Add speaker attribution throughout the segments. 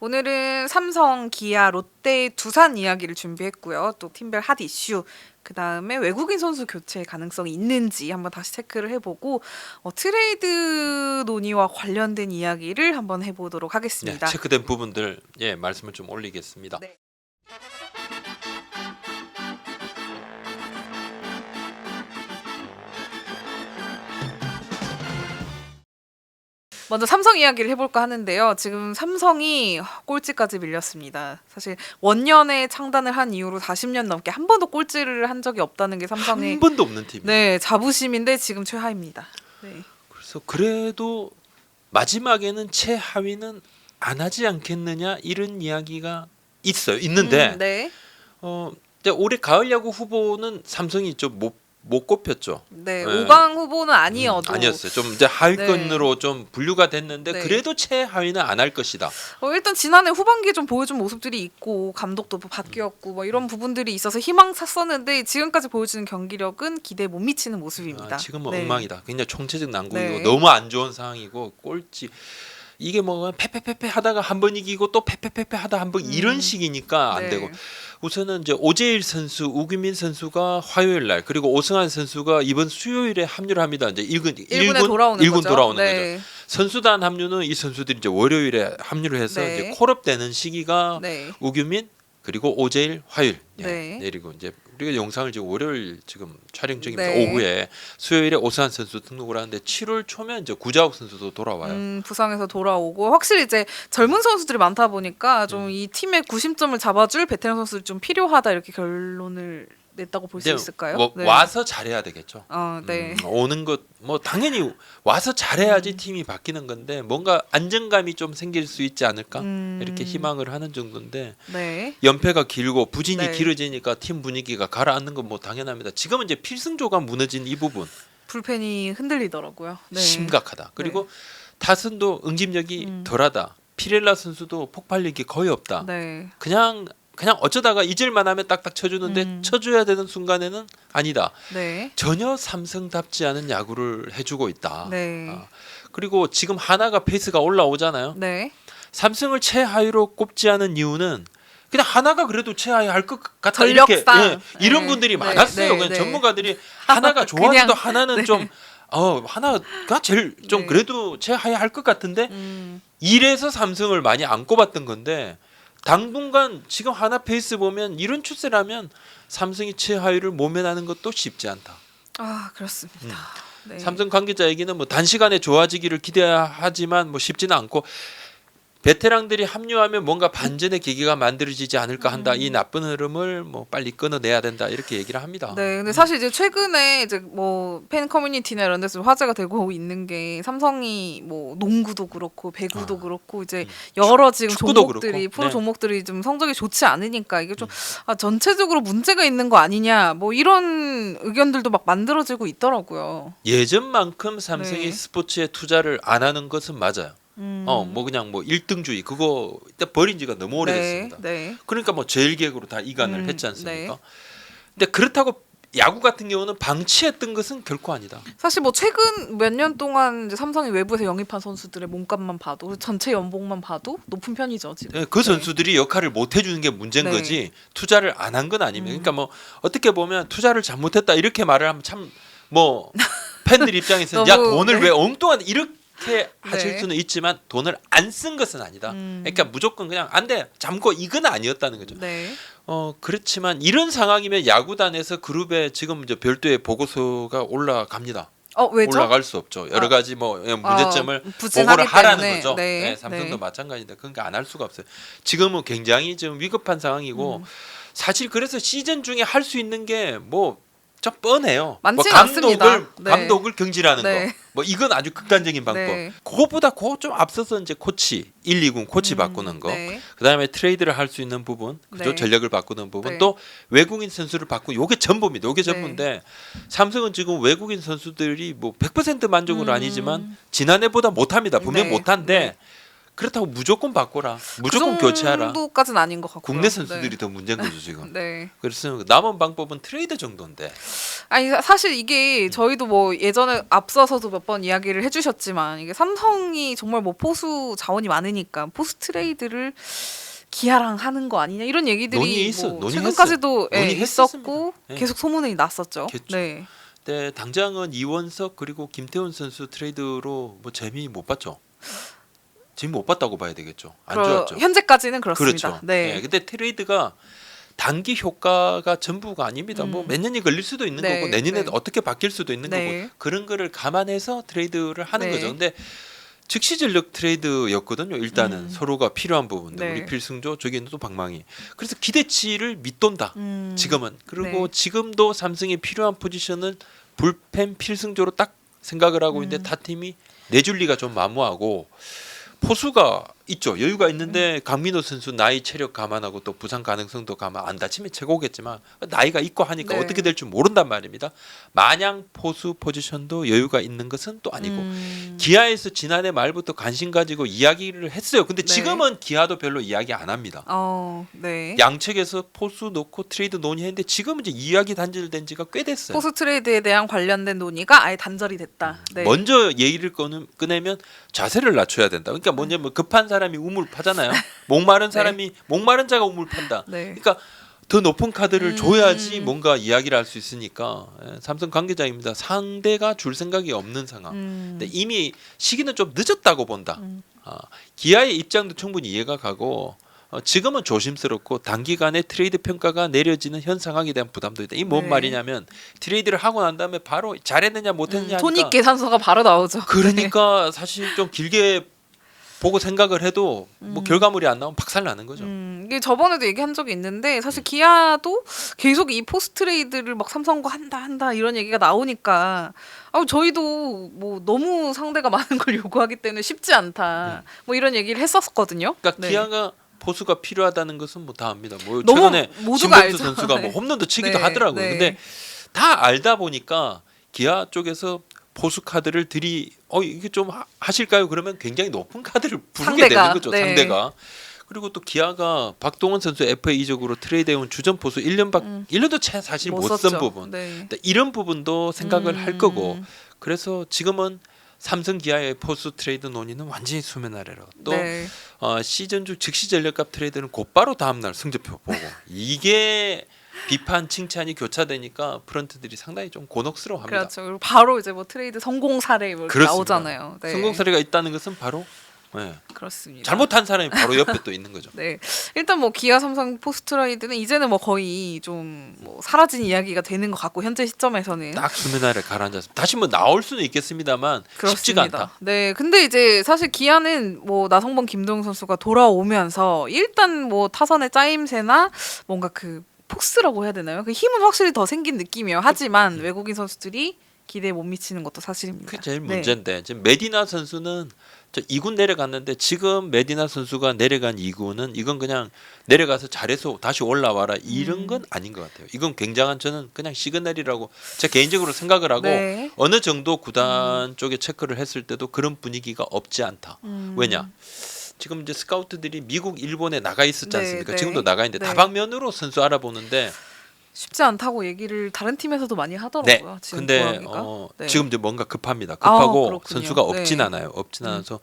Speaker 1: 오늘은 삼성, 기아, 롯데, 두산 이야기를 준비했고요. 또 팀별 핫 이슈, 그 다음에 외국인 선수 교체 가능성이 있는지 한번 다시 체크를 해보고 어, 트레이드 논의와 관련된 이야기를 한번 해보도록
Speaker 2: 네,
Speaker 1: 하겠습니다.
Speaker 2: 체크된 부분들 예 말씀을 좀 올리겠습니다.
Speaker 1: 네. 먼저 삼성 이야기를 해볼까 하는데요. 지금 삼성이 꼴찌까지 밀렸습니다. 사실 원년에 창단을 한 이후로 40년 넘게 한 번도 꼴찌를 한 적이 없다는 게 삼성의
Speaker 2: 한 번도 없는 팀.
Speaker 1: 네 자부심인데 지금 최하입니다. 네.
Speaker 2: 그래서 그래도 마지막에는 최하위는 안 하지 않겠느냐 이런 이야기가 있어요. 있는데
Speaker 1: 음, 네.
Speaker 2: 어 올해 가을 야구 후보는 삼성이 좀못 못 꼽혔죠.
Speaker 1: 네,
Speaker 2: 네.
Speaker 1: 5강 후보는 아니어도
Speaker 2: 음, 아니었어요. 좀 이제 하위권으로 좀 분류가 됐는데
Speaker 1: 네.
Speaker 2: 그래도 최하위는 안 할 것이다.
Speaker 1: 어, 일단 지난해 후반기에 좀 보여준 모습들이 있고 감독도 뭐 바뀌었고 뭐 이런 부분들이 있어서 희망 샀었는데 지금까지 보여주는 경기력은 기대에 못 미치는 모습입니다.
Speaker 2: 아, 지금은
Speaker 1: 네.
Speaker 2: 엉망이다. 굉장히 총체적 난국이고
Speaker 1: 네.
Speaker 2: 너무 안 좋은 상황이고 꼴찌 이게 뭐 패패패패 하다가 한 번 이기고 또 패패패패 하다 한번
Speaker 1: 음.
Speaker 2: 이런 식이니까 안
Speaker 1: 네.
Speaker 2: 되고 우선은 이제 오재일 선수, 우규민 선수가 화요일 날 그리고 오승환 선수가 이번 수요일에 합류를 합니다. 이제 1군
Speaker 1: 1군에 돌아오는
Speaker 2: 일군
Speaker 1: 거죠.
Speaker 2: 돌아오는
Speaker 1: 네.
Speaker 2: 거죠. 선수단 합류는 이 선수들이 이제 월요일에 합류를 해서
Speaker 1: 네.
Speaker 2: 이제 콜업되는 시기가
Speaker 1: 네.
Speaker 2: 우규민 그리고 오재일 화요일 예,
Speaker 1: 네.
Speaker 2: 내리고 이제 우리가 영상을 지금 월요일 지금 촬영 중입니다.
Speaker 1: 네.
Speaker 2: 오후에 수요일에 오승환 선수 등록을 하는데 7월 초면 이제 구자욱 선수도 돌아와요.
Speaker 1: 음, 부상에서 돌아오고 확실히 이제 젊은 선수들이 많다 보니까
Speaker 2: 음.
Speaker 1: 좀이 팀의 구심점을 잡아줄 베테랑 선수들 좀 필요하다 이렇게 결론을 냈다고 볼 수 있을까요?
Speaker 2: 뭐
Speaker 1: 네.
Speaker 2: 와서 잘해야 되겠죠.
Speaker 1: 어, 네.
Speaker 2: 음, 오는 것 뭐 당연히 와서 잘해야지
Speaker 1: 음.
Speaker 2: 팀이 바뀌는 건데 뭔가 안정감이 좀 생길 수 있지 않을까
Speaker 1: 음,
Speaker 2: 이렇게 희망을 하는 정도인데
Speaker 1: 네.
Speaker 2: 연패가 길고 부진이
Speaker 1: 네.
Speaker 2: 길어지니까 팀 분위기가 가라앉는 건 뭐 당연합니다. 지금은 이제 필승조가 무너진 이 부분
Speaker 1: 불펜이 흔들리더라고요. 네.
Speaker 2: 심각하다. 그리고 타선도 응집력이
Speaker 1: 음.
Speaker 2: 덜하다. 피렐라 선수도 폭발력이 거의 없다.
Speaker 1: 네.
Speaker 2: 그냥 그냥 어쩌다가 잊을만 하면 딱딱 쳐주는데
Speaker 1: 음.
Speaker 2: 쳐줘야 되는 순간에는 아니다.
Speaker 1: 네.
Speaker 2: 전혀 삼성답지 않은 야구를 해주고 있다.
Speaker 1: 네.
Speaker 2: 아, 그리고 지금 하나가 페이스가 올라오잖아요.
Speaker 1: 네.
Speaker 2: 삼성을 최하위로 꼽지 않은 이유는 그냥 하나가 그래도 최하위 할 것 같다
Speaker 1: 전력상.
Speaker 2: 이렇게 예, 이런
Speaker 1: 네.
Speaker 2: 분들이
Speaker 1: 네.
Speaker 2: 많았어요.
Speaker 1: 네.
Speaker 2: 그냥
Speaker 1: 네.
Speaker 2: 전문가들이 하나가 좋아해도
Speaker 1: 그냥,
Speaker 2: 하나는
Speaker 1: 네.
Speaker 2: 좀 어, 하나가 제일 좀
Speaker 1: 네.
Speaker 2: 그래도 최하위 할 것 같은데
Speaker 1: 음.
Speaker 2: 이래서 삼성을 많이 안 꼽았던 건데 당분간 지금 하나 페이스 보면 이런 추세라면 삼성이 최하위를 모면하는 것도 쉽지 않다.
Speaker 1: 아, 그렇습니다. 네.
Speaker 2: 음. 삼성 관계자 얘기는 뭐 단시간에 좋아지기를 기대하지만 뭐 쉽지는 않고 베테랑들이 합류하면 뭔가 반전의 계기가 만들어지지 않을까 한다. 이 나쁜 흐름을 뭐 빨리 끊어내야 된다 이렇게 얘기를 합니다.
Speaker 1: 음. 네, 근데 사실 이제 최근에 이제 뭐 팬 커뮤니티나 이런 데서 화제가 되고 있는 게 삼성이 뭐 농구도 그렇고 배구도
Speaker 2: 아,
Speaker 1: 그렇고 이제
Speaker 2: 음.
Speaker 1: 여러 지금 종목들이
Speaker 2: 그렇고.
Speaker 1: 프로
Speaker 2: 네.
Speaker 1: 종목들이 좀 성적이 좋지 않으니까 이게 좀
Speaker 2: 음.
Speaker 1: 아, 전체적으로 문제가 있는 거 아니냐 뭐 이런 의견들도 막 만들어지고 있더라고요.
Speaker 2: 예전만큼 삼성이
Speaker 1: 네.
Speaker 2: 스포츠에 투자를 안 하는 것은 맞아요.
Speaker 1: 음.
Speaker 2: 어, 뭐 그냥 뭐 1등주의 그거 일단 버린 지가 너무 오래됐습니다.
Speaker 1: 네, 네.
Speaker 2: 그러니까 뭐 제일 계획으로 다 이관을
Speaker 1: 음,
Speaker 2: 했지 않습니까?
Speaker 1: 네.
Speaker 2: 근데 그렇다고 야구 같은 경우는 방치했던 것은 결코 아니다.
Speaker 1: 사실 뭐 최근 몇 년 동안 이제 삼성이 외부에서 영입한 선수들의 몸값만 봐도 전체 연봉만 봐도 높은 편이죠 지금.
Speaker 2: 네, 그 선수들이 역할을 못 해주는 게 문제인
Speaker 1: 네.
Speaker 2: 거지 투자를 안 한 건 아닙니다.
Speaker 1: 음.
Speaker 2: 그러니까 뭐 어떻게 보면 투자를 잘못했다 이렇게 말을 하면 참 뭐 팬들 입장에서는 야 돈을
Speaker 1: 네.
Speaker 2: 왜 엉뚱한 이렇게 하실
Speaker 1: 네.
Speaker 2: 수는 있지만 돈을 안 쓴 것은 아니다.
Speaker 1: 음.
Speaker 2: 그러니까 무조건 그냥 안 돼. 잠고 이건 아니었다는 거죠.
Speaker 1: 네.
Speaker 2: 어 그렇지만 이런 상황이면 야구단에서 그룹에 지금 이제 별도의 보고서가 올라갑니다.
Speaker 1: 어 왜죠?
Speaker 2: 올라갈 수 없죠. 여러
Speaker 1: 아.
Speaker 2: 가지 뭐 예, 문제점을
Speaker 1: 어, 부진하기
Speaker 2: 보고를 하라는
Speaker 1: 때문에.
Speaker 2: 거죠.
Speaker 1: 네,
Speaker 2: 네, 삼성도
Speaker 1: 네.
Speaker 2: 마찬가지인데 그러니까 안 할 수가 없어요. 지금은 굉장히 좀 위급한 상황이고
Speaker 1: 음.
Speaker 2: 사실 그래서 시즌 중에 할 수 있는 게 뭐 좀 뻔해요.
Speaker 1: 많지
Speaker 2: 뭐 감독을
Speaker 1: 않습니다. 네.
Speaker 2: 감독을 경질하는
Speaker 1: 네.
Speaker 2: 거. 뭐 이건 아주 극단적인 방법.
Speaker 1: 네.
Speaker 2: 그것보다 그거 좀 앞서서 이제 코치 1, 2군 코치
Speaker 1: 음,
Speaker 2: 바꾸는 거.
Speaker 1: 네.
Speaker 2: 그다음에 트레이드를 할 수 있는 부분, 그죠?
Speaker 1: 네.
Speaker 2: 전력을 바꾸는 부분,
Speaker 1: 네.
Speaker 2: 또 외국인 선수를 바꾸. 요게 전부입니다. 요게
Speaker 1: 네.
Speaker 2: 전부인데 삼성은 지금 외국인 선수들이 뭐 100% 만족은
Speaker 1: 음.
Speaker 2: 아니지만 지난해보다 못합니다. 분명
Speaker 1: 네.
Speaker 2: 못한데
Speaker 1: 네.
Speaker 2: 그렇다고 무조건 바꿔라. 무조건
Speaker 1: 그
Speaker 2: 교체하라.
Speaker 1: 정도까지는 아닌 것 같고.
Speaker 2: 국내 선수들이 더 문제인 거죠 지금.
Speaker 1: 네.
Speaker 2: 그래서 남은 방법은 트레이드 정도인데.
Speaker 1: 아니 사- 사실
Speaker 2: 음.
Speaker 1: 이게 저희도 뭐 예전에 앞서서도 몇 번 이야기를 해주셨지만 이게 삼성이 정말 뭐 포수 자원이 많으니까 포수 트레이드를 기아랑 하는 거 아니냐 이런 얘기들이
Speaker 2: 논의했어,
Speaker 1: 뭐
Speaker 2: 논의했어요.
Speaker 1: 최근까지도 예,
Speaker 2: 논의했었습니다.
Speaker 1: 있었고
Speaker 2: 예.
Speaker 1: 계속 소문이 났었죠.
Speaker 2: 했죠.
Speaker 1: 네.
Speaker 2: 근데 당장은 이원석 그리고 김태훈 선수 트레이드로 뭐 재미 못 봤죠. 재미 못 봤다고 봐야 되겠죠. 안
Speaker 1: 그러-
Speaker 2: 좋았죠.
Speaker 1: 현재까지는 그렇습니다.
Speaker 2: 그렇죠.
Speaker 1: 네.
Speaker 2: 예, 근데 트레이드가 단기 효과가 전부가 아닙니다. 뭐
Speaker 1: 음.
Speaker 2: 몇 년이 걸릴 수도 있는
Speaker 1: 네,
Speaker 2: 거고 내년에
Speaker 1: 네.
Speaker 2: 어떻게 바뀔 수도 있는
Speaker 1: 네.
Speaker 2: 거고 그런 거를 감안해서 트레이드를 하는
Speaker 1: 네.
Speaker 2: 거죠. 근데 즉시 전력 트레이드였거든요. 일단은
Speaker 1: 음.
Speaker 2: 서로가 필요한 부분들
Speaker 1: 네.
Speaker 2: 우리 필승조 저기는 또 방망이. 그래서 기대치를 밑돈다.
Speaker 1: 음,
Speaker 2: 지금은 그리고
Speaker 1: 네.
Speaker 2: 지금도 삼성이 필요한 포지션을 불펜 필승조로 딱 생각을 하고 있는데
Speaker 1: 음.
Speaker 2: 타 팀이 내줄 리가 좀 마무하고 포수가 있죠 여유가 있는데
Speaker 1: 음.
Speaker 2: 강민호 선수 나이 체력 감안하고 또 부상 가능성도 감안 안 다치면 최고겠지만 나이가 있고 하니까
Speaker 1: 네.
Speaker 2: 어떻게 될줄 모른단 말입니다 마냥 포수 포지션도 여유가 있는 것은 또 아니고
Speaker 1: 음,
Speaker 2: 기아에서 지난해 말부터 관심 가지고 이야기를 했어요 근데
Speaker 1: 네.
Speaker 2: 지금은 기아도 별로 이야기 안 합니다
Speaker 1: 어, 네.
Speaker 2: 양측에서 포수 놓고 트레이드 논의했는데 지금 이제 이야기 단절된 지가 꽤 됐어요.
Speaker 1: 포수 트레이드에 대한 관련된 논의가 아예 단절이 됐다. 네.
Speaker 2: 먼저 얘기를 꺼내, 꺼내면 자세를 낮춰야 된다. 그러니까 뭐냐면 급한 사 람이 우물 파잖아요. 목마른 사람이 목마른 자가 우물 판다.
Speaker 1: 네.
Speaker 2: 그러니까 더 높은 카드를
Speaker 1: 음.
Speaker 2: 줘야지 뭔가 이야기를 할 수 있으니까 예, 삼성 관계자입니다. 상대가 줄 생각이 없는 상황.
Speaker 1: 음,
Speaker 2: 근데 이미 시기는 좀 늦었다고 본다.
Speaker 1: 음.
Speaker 2: 아, 기아의 입장도 충분히 이해가 가고 어, 지금은 조심스럽고 단기간에 트레이드 평가가 내려지는 현 상황에 대한 부담도 있다. 이뭔
Speaker 1: 네.
Speaker 2: 말이냐면 트레이드를 하고 난 다음에 바로 잘했느냐 못했느냐
Speaker 1: 음, 손익 계산서가 바로 나오죠.
Speaker 2: 그러니까 사실 좀 길게 보고 생각을 해도 뭐
Speaker 1: 음.
Speaker 2: 결과물이 안 나오면 박살 나는 거죠.
Speaker 1: 음, 이게 저번에도 얘기한 적이 있는데 사실 기아도 계속 이 포스트 트레이드를 막 삼성과 한다 한다 이런 얘기가 나오니까 아 저희도 뭐 너무 상대가 많은 걸 요구하기 때문에 쉽지 않다 뭐 이런 얘기를 했었거든요.
Speaker 2: 음. 그러니까
Speaker 1: 네.
Speaker 2: 기아가 포수가 필요하다는 것은 뭐 다 압니다. 뭐 최근에 신범수. 선수가 뭐
Speaker 1: 네.
Speaker 2: 홈런도 치기도
Speaker 1: 네,
Speaker 2: 하더라고요.
Speaker 1: 네.
Speaker 2: 근데 다 알다 보니까 기아 쪽에서 포수 카드를 들이 어 이게 좀 하- 하실까요? 그러면 굉장히 높은 카드를 부르게
Speaker 1: 상대가,
Speaker 2: 되는 거죠.
Speaker 1: 네.
Speaker 2: 상대가. 그리고 또 기아가 박동원 선수 FA 이적으로 트레이드해온 주전 포수 1년 밖
Speaker 1: 음.
Speaker 2: 1년도 채 사실 못. 쓴 부분.
Speaker 1: 네.
Speaker 2: 근데 이런 부분도 생각을 할
Speaker 1: 음.
Speaker 2: 거고 그래서 지금은 삼성 기아의 포수 트레이드 논의는 완전히 수면 아래로 또
Speaker 1: 네.
Speaker 2: 어, 시즌 중 즉시 전력값 트레이드는 곧바로 다음 날 승자표 보고 이게 비판 칭찬이 교차되니까 프런트들이 상당히 좀 곤혹스러워합니다.
Speaker 1: 그렇죠. 그리고 바로 이제 뭐 트레이드 성공 사례 뭐
Speaker 2: 그렇습니다.
Speaker 1: 나오잖아요. 네.
Speaker 2: 성공 사례가 있다는 것은 바로 예,
Speaker 1: 그렇습니다.
Speaker 2: 잘못한 사람이 바로 옆에 또 있는 거죠.
Speaker 1: 네, 일단 뭐 기아 삼성 포스트라이드는 이제는 뭐 거의 좀 뭐 사라진 이야기가 되는 것 같고 현재 시점에서는
Speaker 2: 딱 수면 아래 가라앉았습니다. 다시 뭐 나올 수는 있겠습니다만 쉽지가 않다.
Speaker 1: 네, 근데 이제 사실 기아는 뭐 나성범 김동훈 선수가 돌아오면서 일단 뭐 타선의 짜임새나 뭔가 그 포스라고 해야 되나요? 그 힘은 확실히 더 생긴 느낌이에요. 하지만 외국인 선수들이 기대에 못 미치는 것도 사실입니다.
Speaker 2: 그게 제일
Speaker 1: 네.
Speaker 2: 문제인데 지금 메디나 선수는 저 2군 내려갔는데 지금 메디나 선수가 내려간 2군은 이건 그냥 내려가서 잘해서 다시 올라와라 이런
Speaker 1: 음.
Speaker 2: 건 아닌 것 같아요. 이건 굉장한 저는 그냥 시그널이라고 제 개인적으로 생각을 하고
Speaker 1: 네.
Speaker 2: 어느 정도 구단 쪽에 체크를 했을 때도 그런 분위기가 없지 않다.
Speaker 1: 음.
Speaker 2: 왜냐? 지금 이제 스카우트들이 미국, 일본에 나가 있었지
Speaker 1: 네,
Speaker 2: 않습니까?
Speaker 1: 네.
Speaker 2: 지금도 나가 있는데
Speaker 1: 네.
Speaker 2: 다방면으로 선수 알아보는데
Speaker 1: 쉽지 않다고 얘기를 다른 팀에서도 많이 하더라고요.
Speaker 2: 네.
Speaker 1: 지금
Speaker 2: 근데
Speaker 1: 구하기가.
Speaker 2: 어,
Speaker 1: 네.
Speaker 2: 지금 이제 뭔가 급합니다.
Speaker 1: 아,
Speaker 2: 급하고
Speaker 1: 그렇군요.
Speaker 2: 선수가 없진
Speaker 1: 네.
Speaker 2: 않아요. 없진
Speaker 1: 음.
Speaker 2: 않아서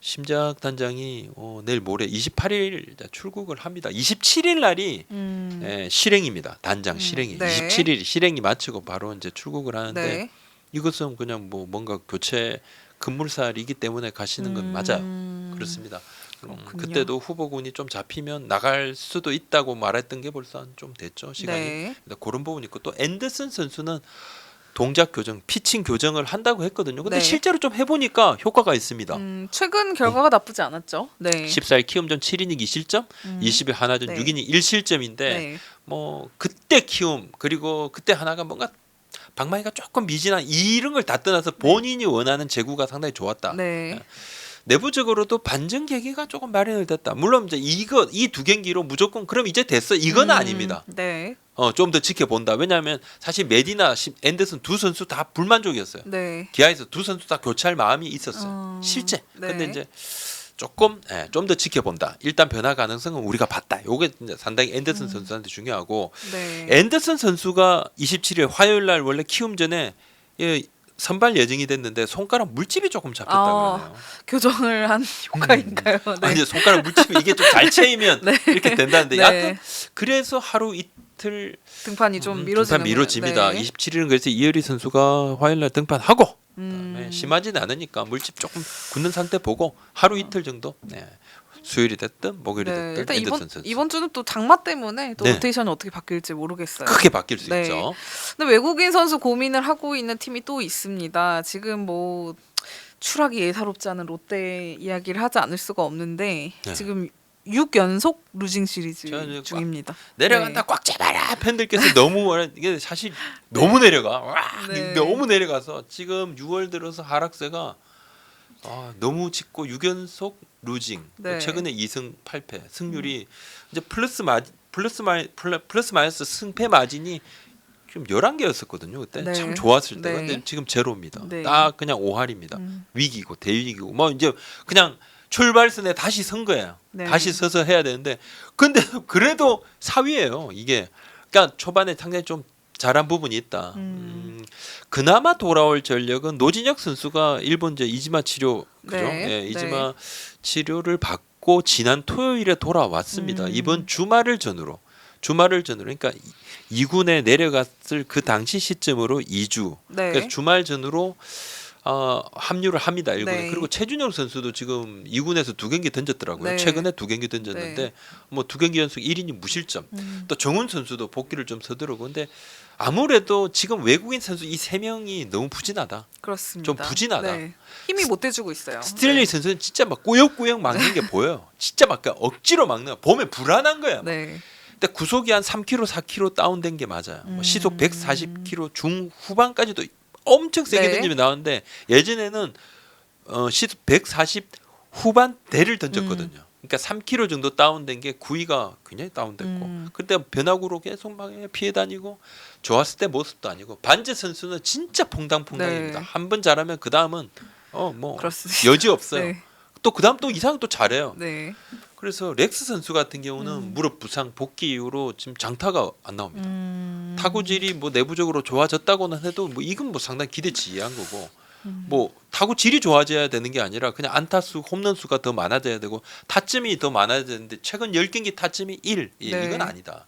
Speaker 2: 심작 단장이 어, 내일 모레 28일 출국을 합니다. 27일 날이
Speaker 1: 음.
Speaker 2: 예, 실행입니다. 단장
Speaker 1: 음,
Speaker 2: 실행이
Speaker 1: 네.
Speaker 2: 27일 실행이 마치고 바로 이제 출국을 하는데
Speaker 1: 네.
Speaker 2: 이것은 그냥 뭐 뭔가 교체 급물살이기 때문에 가시는 건
Speaker 1: 음.
Speaker 2: 맞아요. 그렇습니다. 음. 그때도 후보군이 좀 잡히면 나갈 수도 있다고 말했던 게 벌써 한 좀 됐죠 시간이.
Speaker 1: 네.
Speaker 2: 그런 부분이 있고 또 앤더슨 선수는 동작 교정, 피칭 교정을 한다고 했거든요. 근데
Speaker 1: 네.
Speaker 2: 실제로 좀 해보니까 효과가 있습니다.
Speaker 1: 음, 최근 결과가 나쁘지 않았죠. 네.
Speaker 2: 14일 키움전 7이닝 2실점,
Speaker 1: 음.
Speaker 2: 20일 하나전
Speaker 1: 네.
Speaker 2: 6이닝 1실점인데
Speaker 1: 네.
Speaker 2: 뭐 그때 키움 그리고 그때 하나가 뭔가 방망이가 조금 미진한 이런 걸 다 떠나서 본인이 원하는 제구가 상당히 좋았다.
Speaker 1: 네.
Speaker 2: 내부적으로도 반전 계기가 조금 마련을 됐다. 물론 이제 이거 이 두 경기로 무조건 그럼 이제 됐어 이건
Speaker 1: 음,
Speaker 2: 아닙니다.
Speaker 1: 네.
Speaker 2: 어좀 더 지켜본다. 왜냐하면 사실 메디나 시- 앤더슨 두 선수 다 불만족이었어요.
Speaker 1: 네.
Speaker 2: 기아에서 두 선수 다 교체할 마음이 있었어요.
Speaker 1: 어,
Speaker 2: 실제.
Speaker 1: 네.
Speaker 2: 근데 이제 조금 예, 좀더 지켜본다. 일단 변화 가능성은 우리가 봤다. 요게 이제 상당히 앤더슨 선수한테 중요하고
Speaker 1: 네.
Speaker 2: 앤더슨 선수가 27일 화요일 날 원래 키움 전에 예, 선발 예정이 됐는데 손가락 물집이 조금 잡혔다
Speaker 1: 아,
Speaker 2: 그러네요.
Speaker 1: 교정을 한 효과인가요? 네.
Speaker 2: 아니 손가락 물집이 이게 좀 잘 채이면
Speaker 1: 네.
Speaker 2: 이렇게 된다는데
Speaker 1: 네.
Speaker 2: 약간 그래서 하루 이틀
Speaker 1: 등판이 좀
Speaker 2: 음,
Speaker 1: 미뤄지는
Speaker 2: 등판 미뤄집니다.
Speaker 1: 네.
Speaker 2: 27일은 그래서 이효리 선수가 화요일 날 등판하고 그다음에
Speaker 1: 음.
Speaker 2: 심하지는 않으니까 물집 조금 굳는 상태 보고 하루 이틀 정도 네. 수요일이 됐든 목요일이
Speaker 1: 네,
Speaker 2: 됐든
Speaker 1: 일단 이번
Speaker 2: 선수
Speaker 1: 이번 주는 또 장마 때문에 또
Speaker 2: 네.
Speaker 1: 로테이션이 어떻게 바뀔지 모르겠어요.
Speaker 2: 크게 바뀔 수
Speaker 1: 네.
Speaker 2: 있죠.
Speaker 1: 근데 외국인 선수 고민을 하고 있는 팀이 또 있습니다. 지금 뭐 추락이 예사롭지 않은 롯데 이야기를 하지 않을 수가 없는데
Speaker 2: 네.
Speaker 1: 지금 6연속 루징 시리즈 중입니다.
Speaker 2: 내려간다 꽉 잡아라 팬들께서 너무 이게 사실 너무 내려가 와,
Speaker 1: 네.
Speaker 2: 너무 내려가서 지금 6월 들어서 하락세가 아, 너무 짙고 6연속 루징
Speaker 1: 네.
Speaker 2: 최근에 2승 8패 승률이 이제 플러스 마 플러스 마 플러- 플러스 마이너스 승패 마진이 좀 11개였었거든요. 그때
Speaker 1: 네.
Speaker 2: 참 좋았을 때.
Speaker 1: 네.
Speaker 2: 근데 지금 제로입니다.
Speaker 1: 네.
Speaker 2: 딱 그냥 오할입니다.
Speaker 1: 음.
Speaker 2: 위기고 대위기고 뭐 이제 그냥 출발선에 다시 선 거예요.
Speaker 1: 네.
Speaker 2: 다시 서서 해야 되는데 근데 그래도 4위예요. 이게 그러니까 초반에 상당히 좀 잘한 부분이 있다.
Speaker 1: 음.
Speaker 2: 음, 그나마 돌아올 전력은 노진혁 선수가 일본 저 이지마 치료 그죠?
Speaker 1: 네.
Speaker 2: 예, 이지마 치료를 받고 지난 토요일에 돌아왔습니다.
Speaker 1: 음.
Speaker 2: 이번 주말을 전후로 주말을 전후로 그러니까 2군에 내려갔을 그 당시 시점으로 2주
Speaker 1: 네.
Speaker 2: 그래서 주말 전후로 어, 합류를 합니다. 1군에.
Speaker 1: 네.
Speaker 2: 그리고 최준영 선수도 지금 2군에서 두 경기 던졌더라고요.
Speaker 1: 네.
Speaker 2: 최근에 두 경기 던졌는데 뭐두 경기 연속 1이닝 무실점.
Speaker 1: 음.
Speaker 2: 또 정훈 선수도 복귀를 좀 서두르고 근데 아무래도 지금 외국인 선수 이 세 명이 너무 부진하다.
Speaker 1: 그렇습니다.
Speaker 2: 좀 부진하다.
Speaker 1: 네. 힘이 못 대주고 있어요.
Speaker 2: 스틸리 선수는 진짜 막 꾸역꾸역 막는 게 보여요. 진짜 막 억지로 막는 거야. 보면 불안한 거야.
Speaker 1: 네. 네.
Speaker 2: 근데 구속이 한 3km, 4km 다운된 게 맞아요. 뭐
Speaker 1: 음.
Speaker 2: 시속 140km 중후반까지도 엄청 세게
Speaker 1: 네.
Speaker 2: 던지면 나오는데 예전에는 어, 시속 140 후반대를 던졌거든요.
Speaker 1: 음.
Speaker 2: 그러니까 3km 정도 다운된 게 구위가 굉장히 다운됐고
Speaker 1: 음.
Speaker 2: 그때 변화구로 계속 막 피해 다니고 좋았을 때 모습도 아니고 반제 선수는 진짜 퐁당퐁당입니다.
Speaker 1: 네.
Speaker 2: 한번 잘하면 그 다음은 어 뭐. 여지 없어요.
Speaker 1: 네.
Speaker 2: 또그 다음 또 이상 또 잘해요.
Speaker 1: 네.
Speaker 2: 그래서 렉스 선수 같은 경우는
Speaker 1: 음.
Speaker 2: 무릎 부상 복귀 이후로 지금 장타가 안 나옵니다.
Speaker 1: 음.
Speaker 2: 타구질이 뭐 내부적으로 좋아졌다고는 해도 뭐 이건 뭐 상당히 기대치 이한 거고
Speaker 1: 음.
Speaker 2: 뭐 타구 질이 좋아져야 되는 게 아니라 그냥 안타수 홈런 수가 더 많아져야 되고 타점이 더 많아야 되는데 최근 10경기 타점이 1 예,
Speaker 1: 네.
Speaker 2: 이건 아니다.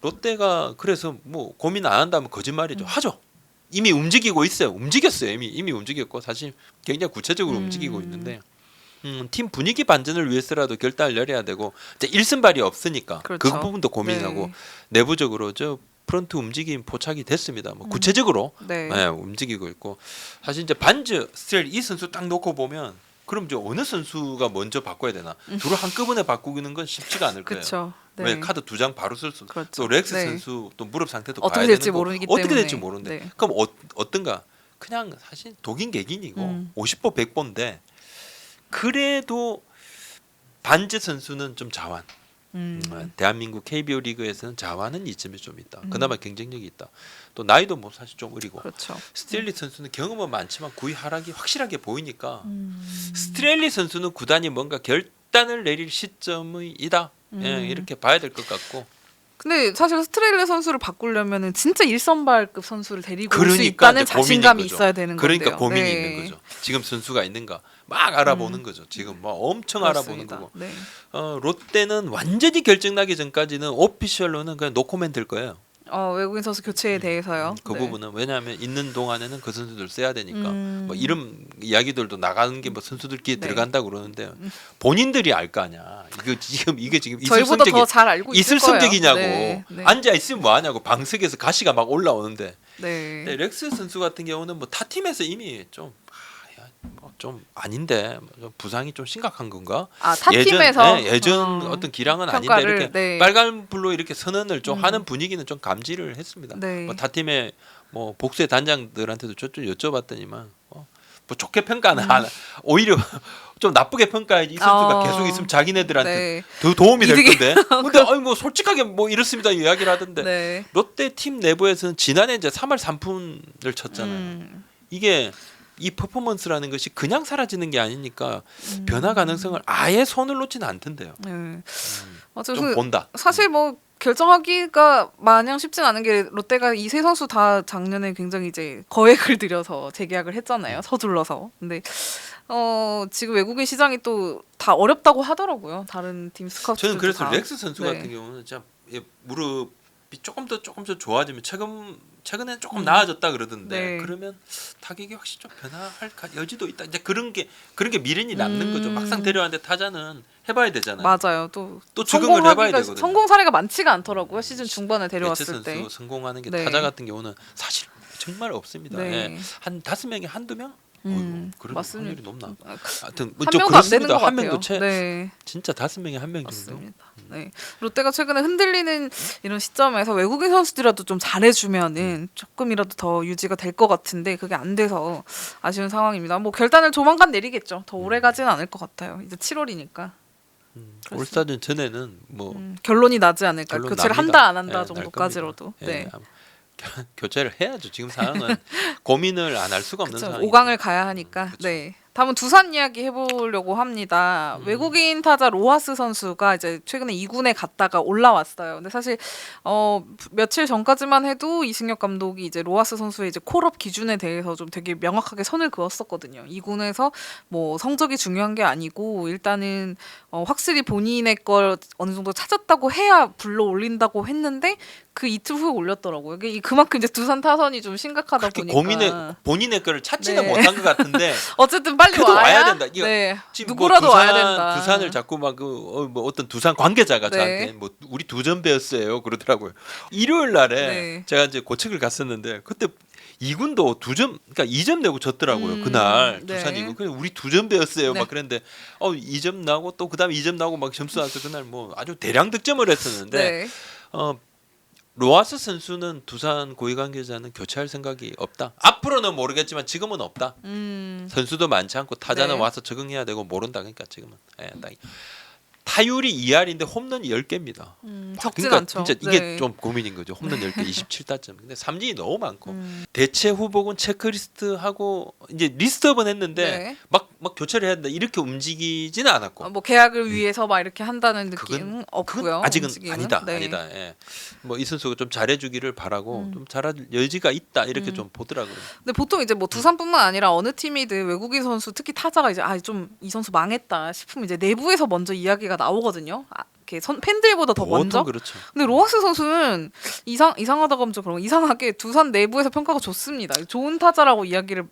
Speaker 2: 롯데가 그래서 뭐 고민 안 한다면 거짓말이죠. 하죠. 이미 움직이고 있어요. 움직였어요. 이미 이미 움직였고 사실 굉장히 구체적으로
Speaker 1: 음.
Speaker 2: 움직이고 있는데 음, 팀 분위기 반전을 위해서라도 결단을 내려야 되고 이제 일선발이 없으니까 그
Speaker 1: 그렇죠.
Speaker 2: 부분도 고민하고
Speaker 1: 네.
Speaker 2: 내부적으로 저 프런트 움직임 포착이 됐습니다. 뭐 구체적으로
Speaker 1: 네.
Speaker 2: 네, 움직이고 있고 사실 이제 반즈 스트렐 이 선수 딱 놓고 보면 그럼 이제 어느 선수가 먼저 바꿔야 되나 둘을 한꺼번에 바꾸는 건 쉽지가 않을 거예요.
Speaker 1: 그렇죠. 네.
Speaker 2: 왜 카드 두 장 바로 쓸 수.
Speaker 1: 그렇죠.
Speaker 2: 또 렉스
Speaker 1: 네.
Speaker 2: 선수 또 무릎 상태도
Speaker 1: 어떻게
Speaker 2: 봐야
Speaker 1: 될지
Speaker 2: 되는 거고,
Speaker 1: 모르기
Speaker 2: 어떻게
Speaker 1: 때문에.
Speaker 2: 될지 모르는데
Speaker 1: 네.
Speaker 2: 그럼 어, 어떤가? 그냥 사실 독인 개긴이고
Speaker 1: 음.
Speaker 2: 50보 100보인데 그래도 반즈 선수는 좀 자완.
Speaker 1: 음.
Speaker 2: 음, 대한민국 KBO 리그에서는 자완은 이점이 좀 있다.
Speaker 1: 음.
Speaker 2: 그나마 경쟁력이 있다. 또 나이도 뭐 사실 좀 어리고
Speaker 1: 그렇죠.
Speaker 2: 스트렐리 선수는 경험은 많지만 구위 하락이 확실하게 보이니까
Speaker 1: 음.
Speaker 2: 스트렐리 선수는 구단이 뭔가 결단을 내릴 시점이다. 예,
Speaker 1: 음.
Speaker 2: 이렇게 봐야 될 것 같고
Speaker 1: 근데 사실 스트레일러 선수를 바꾸려면은 진짜 일선발급 선수를 데리고
Speaker 2: 그러니까
Speaker 1: 있다는
Speaker 2: 이제 고민인
Speaker 1: 자신감이
Speaker 2: 거죠.
Speaker 1: 있어야 되는
Speaker 2: 그러니까
Speaker 1: 건데요.
Speaker 2: 고민이
Speaker 1: 네.
Speaker 2: 있는 거죠. 지금 선수가 있는가 막 알아보는 거죠. 지금 뭐 엄청 알아보는
Speaker 1: 그렇습니다.
Speaker 2: 거고.
Speaker 1: 네.
Speaker 2: 어, 롯데는 완전히 결정나기 전까지는 오피셜로는 그냥 노코멘트 될 거예요.
Speaker 1: 어, 외국인 선수 교체에 대해서요.
Speaker 2: 그
Speaker 1: 네.
Speaker 2: 부분은 왜냐하면 있는 동안에는 그 선수들 써야 되니까
Speaker 1: 음.
Speaker 2: 뭐 이런 이야기들도 나가는 게 뭐 선수들끼리
Speaker 1: 네.
Speaker 2: 들어간다 고 그러는데 본인들이 알 거 아니야. 이거 지금 이게 지금
Speaker 1: 저희보다
Speaker 2: 이슬성적이
Speaker 1: 더 잘 알고 있을 거예요.
Speaker 2: 성적이냐고
Speaker 1: 네. 네.
Speaker 2: 앉아 있으면 뭐 하냐고 방석에서 가시가 막 올라오는데
Speaker 1: 네.
Speaker 2: 근데 렉스 선수 같은 경우는 뭐 타 팀에서 이미 좀. 아, 야, 뭐좀 아닌데 좀 부상이 좀 심각한 건가?
Speaker 1: 아, 타 팀에서
Speaker 2: 예, 예전
Speaker 1: 어,
Speaker 2: 어, 떤 기량은 아닌데
Speaker 1: 평가를,
Speaker 2: 이렇게
Speaker 1: 네.
Speaker 2: 빨간 불로 이렇게 선언을 좀
Speaker 1: 음.
Speaker 2: 하는 분위기는 좀 감지를 했습니다.
Speaker 1: 네.
Speaker 2: 뭐 타 팀의 뭐 복수의 단장들한테도 저쪽 여쭤봤더니만 어, 뭐 좋게 평가는 안 하- 오히려 좀 나쁘게 평가해야지 이 선수가
Speaker 1: 어.
Speaker 2: 계속 있으면 자기네들한테
Speaker 1: 네.
Speaker 2: 더 도움이 될 건데. 근데 아니 뭐 솔직하게 뭐 이렇습니다 이야기를 하던데
Speaker 1: 네.
Speaker 2: 롯데 팀 내부에서는 지난해 이제 3월 3푼을 쳤잖아요.
Speaker 1: 음.
Speaker 2: 이게 이 퍼포먼스라는 것이 그냥 사라지는 게 아니니까
Speaker 1: 음.
Speaker 2: 변화 가능성을 아예 손을 놓지는 않던데요.
Speaker 1: 네. 맞아. 좀그
Speaker 2: 본다.
Speaker 1: 사실 뭐 결정하기가 마냥 쉽진 않은 게 롯데가 이 세 선수 다 작년에 굉장히 이제 거액을 들여서 재계약을
Speaker 2: 음.
Speaker 1: 했잖아요. 서둘러서. 근데 어 지금 외국인 시장이 또 다 어렵다고 하더라고요. 다른 팀 스카우트.
Speaker 2: 저는 그래서
Speaker 1: 다.
Speaker 2: 렉스 선수
Speaker 1: 네.
Speaker 2: 같은 경우는 진짜 이 무릎이 조금 더 조금 더 좋아지면 최근 최근에 조금
Speaker 1: 음.
Speaker 2: 나아졌다 그러던데
Speaker 1: 네.
Speaker 2: 그러면 타격이 확실히 좀 변화할 가- 여지도 있다. 이제 그런 게 그런 게 미련이 남는
Speaker 1: 음.
Speaker 2: 거죠. 막상 데려왔는데 타자는 해봐야 되잖아요.
Speaker 1: 맞아요. 또,
Speaker 2: 또 적응을 해봐야 되거든요.
Speaker 1: 성공 사례가 많지가 않더라고요. 시즌 중반에 데려왔을 때.
Speaker 2: 성공하는 게
Speaker 1: 네.
Speaker 2: 타자 같은 경우는 사실 정말 없습니다.
Speaker 1: 네.
Speaker 2: 예. 한 다섯 명에 한두 명?
Speaker 1: 음,
Speaker 2: 그런
Speaker 1: 맞습니다.
Speaker 2: 확률이 높나?
Speaker 1: 아,
Speaker 2: 하여튼 한좀
Speaker 1: 명도 안 되는. 것
Speaker 2: 한
Speaker 1: 같아요.
Speaker 2: 명도 채
Speaker 1: 네.
Speaker 2: 진짜 다섯 명에 한 명 정도.
Speaker 1: 맞습니다. 네. 롯데가 최근에 흔들리는 이런 시점에서 외국인 선수들이라도 좀 잘해주면은 조금이라도 더 유지가 될 것 같은데 그게 안 돼서 아쉬운 상황입니다. 뭐 결단을 조만간 내리겠죠. 더 오래 가지는 않을 것 같아요. 이제 7월이니까
Speaker 2: 음,
Speaker 1: 그렇습니다.
Speaker 2: 올스타전 전에는 뭐
Speaker 1: 음, 결론이 나지 않을까.
Speaker 2: 결론
Speaker 1: 교체를
Speaker 2: 납니다.
Speaker 1: 한다 안 한다
Speaker 2: 예, 날
Speaker 1: 정도까지로도.
Speaker 2: 겁니다.
Speaker 1: 네.
Speaker 2: 예, 아마 교- 교체를 해야죠. 지금 상황은 고민을 안 할 수가 없는. 상황.
Speaker 1: 5강을 가야 하니까.
Speaker 2: 그쵸.
Speaker 1: 네. 다음은 두산 이야기 해보려고 합니다.
Speaker 2: 음.
Speaker 1: 외국인 타자 로하스 선수가 이제 최근에 2군에 갔다가 올라왔어요. 근데 사실 어 며칠 전까지만 해도 이승엽 감독이 이제 로하스 선수의 이제 콜업 기준에 대해서 좀 되게 명확하게 선을 그었었거든요. 2군에서 뭐 성적이 중요한 게 아니고 일단은 어 확실히 본인의 걸 어느 정도 찾았다고 해야 불러 올린다고 했는데 그 이틀 후에 올렸더라고요. 이게 이- 그만큼 이제 두산 타선이 좀 심각하다
Speaker 2: 그렇게
Speaker 1: 보니까
Speaker 2: 고민의 본인의 거를 찾지는
Speaker 1: 네.
Speaker 2: 못한 것 같은데
Speaker 1: 어쨌든 빨리
Speaker 2: 그래도
Speaker 1: 와야,
Speaker 2: 와야 된다. 이거
Speaker 1: 네.
Speaker 2: 지금
Speaker 1: 누구라도
Speaker 2: 뭐 두산,
Speaker 1: 와야 된다.
Speaker 2: 두산을 자꾸 막그뭐 어떤 두산 관계자가
Speaker 1: 네.
Speaker 2: 저한테 뭐 우리 두점 배웠어요 그러더라고요. 일요일 날에
Speaker 1: 네.
Speaker 2: 제가 이제 고책을 갔었는데 그때 이군도 두 점 그러니까 이 점 내고 졌더라고요.
Speaker 1: 음,
Speaker 2: 그날
Speaker 1: 네.
Speaker 2: 두산 이군. 그래 우리 두 점 배웠어요.
Speaker 1: 네.
Speaker 2: 막 그랬는데 어이 점 나고 또 그다음에 이 점 나고 막 점수 나서 그날 뭐 아주 대량 득점을 했었는데
Speaker 1: 네.
Speaker 2: 어 로하스 선수는 두산 고위 관계자는 교체할 생각이 없다. 앞으로는 모르겠지만 지금은 없다.
Speaker 1: 음.
Speaker 2: 선수도 많지 않고 타자는
Speaker 1: 네.
Speaker 2: 와서 적응해야 되고 모른다 그러니까 지금은 예, 딱 타율이 2할인데 홈런이 10개입니다.
Speaker 1: 음, 적진
Speaker 2: 그러니까
Speaker 1: 않죠.
Speaker 2: 진짜 이게
Speaker 1: 네.
Speaker 2: 좀 고민인 거죠. 홈런 10개 27타점. 근데 삼진이 너무 많고
Speaker 1: 음.
Speaker 2: 대체 후보군 체크리스트 하고 이제 리스트업은 했는데
Speaker 1: 네.
Speaker 2: 막막 교체를 해야 된다 이렇게 움직이지는 않았고
Speaker 1: 어, 뭐 계약을 위해서 막 이렇게 한다는 느낌 은 없고요.
Speaker 2: 아직은
Speaker 1: 움직임은.
Speaker 2: 아니다
Speaker 1: 네.
Speaker 2: 아니다. 예. 뭐이 선수가 좀 잘해주기를 바라고
Speaker 1: 음.
Speaker 2: 좀 잘할 여지가 있다 이렇게
Speaker 1: 음.
Speaker 2: 좀 보더라고요.
Speaker 1: 근데 보통 이제 뭐 두산뿐만 아니라 어느 팀이든 외국인 선수 특히 타자가 이제 아 좀 이 선수 망했다 싶으면 이제 내부에서 먼저 이야기가 나오거든요. 아, 이렇게 선, 팬들보다 더
Speaker 2: 보통
Speaker 1: 먼저.
Speaker 2: 그렇죠.
Speaker 1: 근데 로하스 선수는 이상 이상하다고 하면 좀 그런 거 이상하게 두산 내부에서 평가가 좋습니다. 좋은 타자라고 이야기를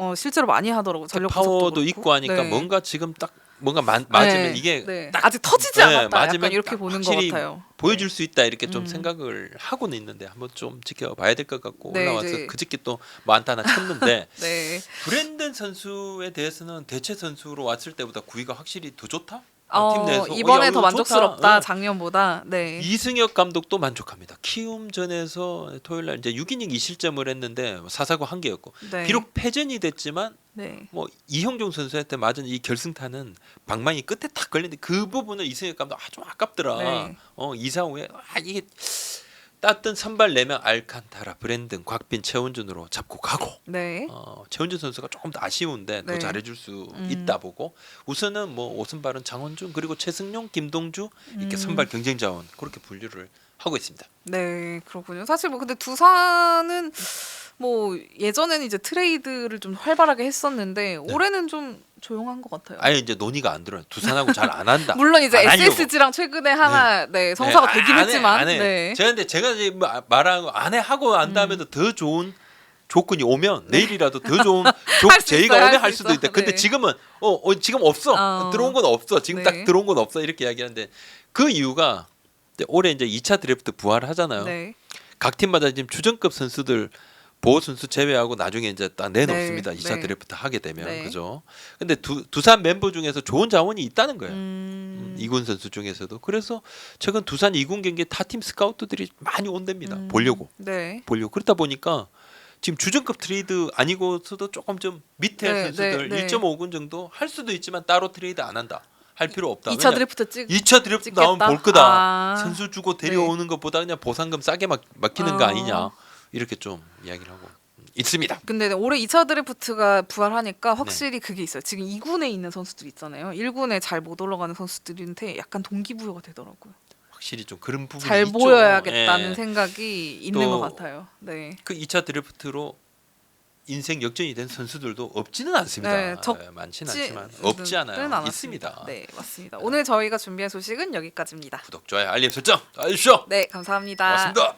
Speaker 1: 어, 실제로 많이 하더라고. 요 전력
Speaker 2: 파워도. 있고 하니까
Speaker 1: 네.
Speaker 2: 뭔가 지금 딱 뭔가 마, 맞으면
Speaker 1: 네,
Speaker 2: 이게
Speaker 1: 네.
Speaker 2: 딱
Speaker 1: 아직 터지지
Speaker 2: 네,
Speaker 1: 않았다.
Speaker 2: 맞으면
Speaker 1: 이렇게
Speaker 2: 딱
Speaker 1: 보는 것 같아요.
Speaker 2: 보여줄 수 있다 이렇게 좀
Speaker 1: 음.
Speaker 2: 생각을 하고는 있는데 한번 좀 지켜봐야 될 것 같고
Speaker 1: 네,
Speaker 2: 올라와서
Speaker 1: 이제-
Speaker 2: 그저께 또 뭐안타 하나 쳤는데
Speaker 1: 네.
Speaker 2: 브랜든 선수에 대해서는 대체 선수로 왔을 때보다 구위가 확실히 더 좋다.
Speaker 1: 어,
Speaker 2: 팀 내에서
Speaker 1: 이번에
Speaker 2: 어, 야,
Speaker 1: 더
Speaker 2: 만족스럽다. 어.
Speaker 1: 작년보다. 네.
Speaker 2: 이승엽 감독도 만족합니다. 키움전에서 토요일 날 이제 6이닝 2실점을 했는데 사사구 한 개였고
Speaker 1: 네.
Speaker 2: 비록 패전이 됐지만
Speaker 1: 네.
Speaker 2: 뭐 이형종 선수한테 맞은 이 결승타는 방망이 끝에 탁 걸리는데 그 부분을 이승엽 감독 아좀 아깝더라.
Speaker 1: 네.
Speaker 2: 어 이사 후에 아 이게 땄던 선발 4명 알칸타라, 브랜든, 곽빈, 최원준으로 잡고 가고
Speaker 1: 네.
Speaker 2: 어, 최원준 선수가 조금 더 아쉬운데 더
Speaker 1: 네.
Speaker 2: 잘해줄 수
Speaker 1: 음.
Speaker 2: 있다 보고 우선은 뭐 오선발은 장원준 그리고 최승용, 김동주 이렇게
Speaker 1: 음.
Speaker 2: 선발 경쟁 자원 그렇게 분류를 하고 있습니다.
Speaker 1: 네, 그렇군요. 사실 뭐 근데 두산은 뭐 예전에는 이제 트레이드를 좀 활발하게 했었는데 올해는 좀 조용한 것 같아요.
Speaker 2: 네. 아예 이제 논의가 안 들어요. 두산하고 잘 안 한다.
Speaker 1: 물론 이제
Speaker 2: 안 하려고.
Speaker 1: SSG랑 최근에 하나 네, 성사가
Speaker 2: 네,
Speaker 1: 되긴
Speaker 2: 안 해,
Speaker 1: 했지만
Speaker 2: 안 해.
Speaker 1: 네.
Speaker 2: 제가 근데 제가 이제 뭐 아- 말한 거안해 하고 안 다음에도 더 좋은 조건이 오면 내일이라도 더 좋은 조,
Speaker 1: 네. 할수
Speaker 2: 제의가
Speaker 1: 있어요,
Speaker 2: 오면 할할
Speaker 1: 수
Speaker 2: 수도
Speaker 1: 있어.
Speaker 2: 있다. 근데
Speaker 1: 네.
Speaker 2: 지금은 어, 어, 지금 없어
Speaker 1: 어.
Speaker 2: 들어온 건 없어 지금
Speaker 1: 네.
Speaker 2: 딱 들어온 건 없어 이렇게 이야기하는데 그 이유가 이제 올해 이제 2차 드래프트 부활하잖아요.
Speaker 1: 네.
Speaker 2: 각 팀마다 지금 주전급 선수들 보호 선수 제외하고 나중에 이제 딱 내놓습니다.
Speaker 1: 네,
Speaker 2: 2차
Speaker 1: 네.
Speaker 2: 드래프트 하게 되면
Speaker 1: 네.
Speaker 2: 그죠. 근데 두, 두산 멤버 중에서 좋은 자원이 있다는 거예요.
Speaker 1: 음.
Speaker 2: 이군 선수 중에서도 그래서 최근 두산 이군 경기에 타팀 스카우트들이 많이 온답니다.
Speaker 1: 음.
Speaker 2: 보려고
Speaker 1: 네.
Speaker 2: 보려고 그러다 보니까 지금 주전급 트레이드 아니고서도 조금 좀 밑에
Speaker 1: 네,
Speaker 2: 선수들
Speaker 1: 네, 네.
Speaker 2: 1.5군 정도 할 수도 있지만 따로 트레이드 안 한다. 할 필요 없다.
Speaker 1: 2차 드래프트 찍
Speaker 2: 2차 드래프트
Speaker 1: 찍겠다?
Speaker 2: 나오면 볼 거다.
Speaker 1: 아.
Speaker 2: 선수 주고 데려오는 것보다 그냥 보상금 싸게 막, 맡기는 거
Speaker 1: 어.
Speaker 2: 아니냐. 이렇게 좀 이야기를 하고 있습니다.
Speaker 1: 근데 올해 2차 드래프트가 부활하니까 확실히 그게 있어요. 지금 2군에 있는 선수들 있잖아요. 1군에 잘 못 올라가는 선수들한테 약간 동기부여가 되더라고요.
Speaker 2: 확실히 좀 그런 부분이
Speaker 1: 잘
Speaker 2: 있죠.
Speaker 1: 보여야겠다는
Speaker 2: 예.
Speaker 1: 생각이 있는
Speaker 2: 또
Speaker 1: 것 같아요. 네.
Speaker 2: 그 2차 드래프트로 인생 역전이 된 선수들도 없지는 않습니다.
Speaker 1: 네, 적-
Speaker 2: 예, 많지는
Speaker 1: 지-
Speaker 2: 않지만 없지
Speaker 1: 는
Speaker 2: 않아요.
Speaker 1: 않았습니다.
Speaker 2: 있습니다.
Speaker 1: 네, 맞습니다. 오늘 저희가 준비한 소식은 여기까지입니다.
Speaker 2: 구독, 좋아요, 알림 설정 다 해주십시오.
Speaker 1: 네, 감사합니다.
Speaker 2: 고맙습니다.